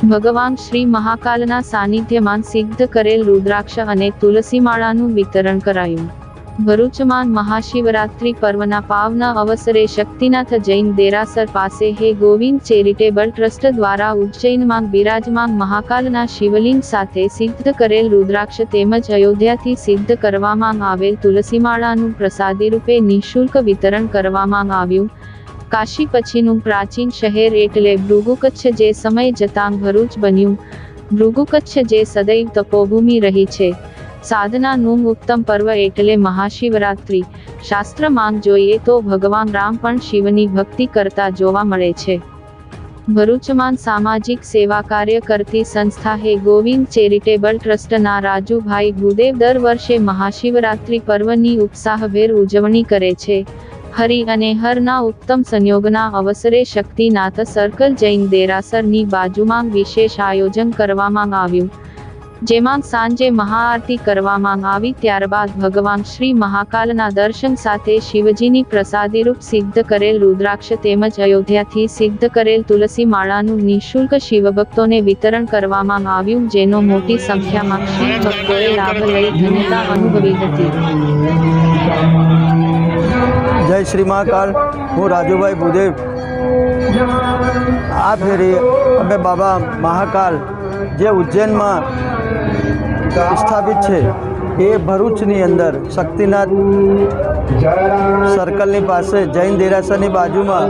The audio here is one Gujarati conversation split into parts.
ભગવાન શ્રી મહાકાલના સાનિધ્યમાં સિદ્ધ કરેલ રુદ્રાક્ષ અને તુલસીમાળાનું વિતરણ કરાયું. ભરૂચમાં મહાશિવરાત્રિ પર્વના પાવના અવસરે શક્તિનાથ જૈન દેરાસર પાસે હે ગોવિંદ ચેરિટેબલ ટ્રસ્ટ દ્વારા ઉજ્જૈનમાં બિરાજમાન મહાકાલના શિવલિંગ સાથે સિદ્ધ કરેલ રુદ્રાક્ષ તેમજ અયોધ્યાથી સિદ્ધ કરવામાં આવેલ તુલસીમાળાનું પ્રસાદી રૂપે નિઃશુલ્ક વિતરણ કરવામાં આવ્યું. કાશી પછીનું પ્રાચીન શહેર એટલે ભૃગુકચ્છ જે સમય જતાં ભરૂચ બન્યું. ભૃગુકચ્છ જે સદૈવ તપોભૂમિ રહી છે. સાધનાનું ઉત્તમ પર્વ એટલે મહાશિવરાત્રિ. શાસ્ત્ર માંગ જોઈએ તો ભગવાન રામ પણ શિવની ભક્તિ કરતા જોવા મળે છે. ભરૂચમાં સામાજિક સેવા કાર્ય કરતી સંસ્થા હે ગોવિંદ ચેરિટેબલ ટ્રસ્ટના રાજુભાઈ ભૂદેવ દર વર્ષે મહાશિવરાત્રિ પર્વની ઉત્સાહભેર ઉજવણી કરે છે. હરિ અને હરના ઉત્તમ સંયોગના અવસરે શક્તિનાથ સર્કલ જૈન દેરાસરની બાજુમાં વિશેષ આયોજન કરવામાં આવ્યું. જેમાં સાંજે મહાઆરતી કરવામાં આવી, ત્યારબાદ ભગવાન શ્રી મહાકાલના દર્શન સાથે શિવજીની પ્રસાદીરૂપ સિદ્ધ કરેલ રુદ્રાક્ષ તેમજ અયોધ્યાથી સિદ્ધ કરેલ તુલસી માળાનું નિઃશુલ્ક શિવભક્તોને વિતરણ કરવામાં આવ્યું, જેનો મોટી સંખ્યામાં ભક્તોએ લાભ લઈ ધન્યતા અનુભવી હતી. જય શ્રી મહાકાલ. હું રાજુભાઈ ભૂદેવ. આ ફેરી અમે બાબા મહાકાલ જે ઉજ્જૈનમાં સ્થાપિત છે, એ ભરૂચની અંદર શક્તિનાથ સર્કલની પાસે, જૈન દેરાસરની બાજુમાં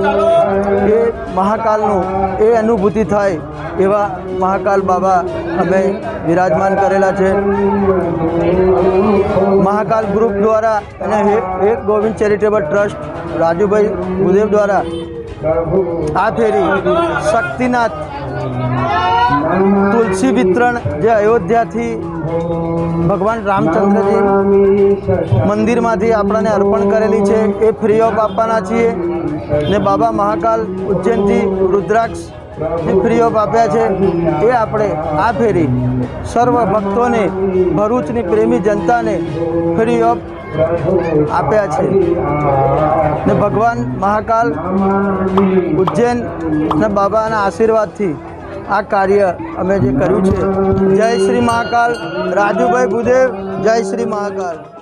એ મહાકાલનું એ અનુભૂતિ થાય એવા મહાકાલ બાબા અમે વિરાજમાન કરેલા છે. મહાકાલ ગ્રુપ દ્વારા અને હે- એક ગોવિંદ ચેરિટેબલ ટ્રસ્ટ રાજુભાઈ ગુદેવ દ્વારા આ ફેરી શક્તિનાથ તુલસી વિતરણ જે અયોધ્યાથી ભગવાન રામચંદ્રજી મંદિરમાંથી આપણને અર્પણ કરેલી છે. એ ફ્રી ઓફ આપવાના છીએ. ને બાબા મહાકાલ ઉજ્જૈનથી રુદ્રાક્ષ ઓફ આપ્યા છે એ આપણે આ ફેરી સર્વ ભક્તોને, ભરૂચની પ્રેમી જનતાને ફ્રી ઓફ આપ્યા છે. ને ભગવાન મહાકાલ ઉજ્જૈન ને બાબાના આશીર્વાદથી આ કાર્ય અમે જે કર્યું છે. જય શ્રી મહાકાલ. રાજુભાઈ ભુદેવ, જય શ્રી મહાકાલ.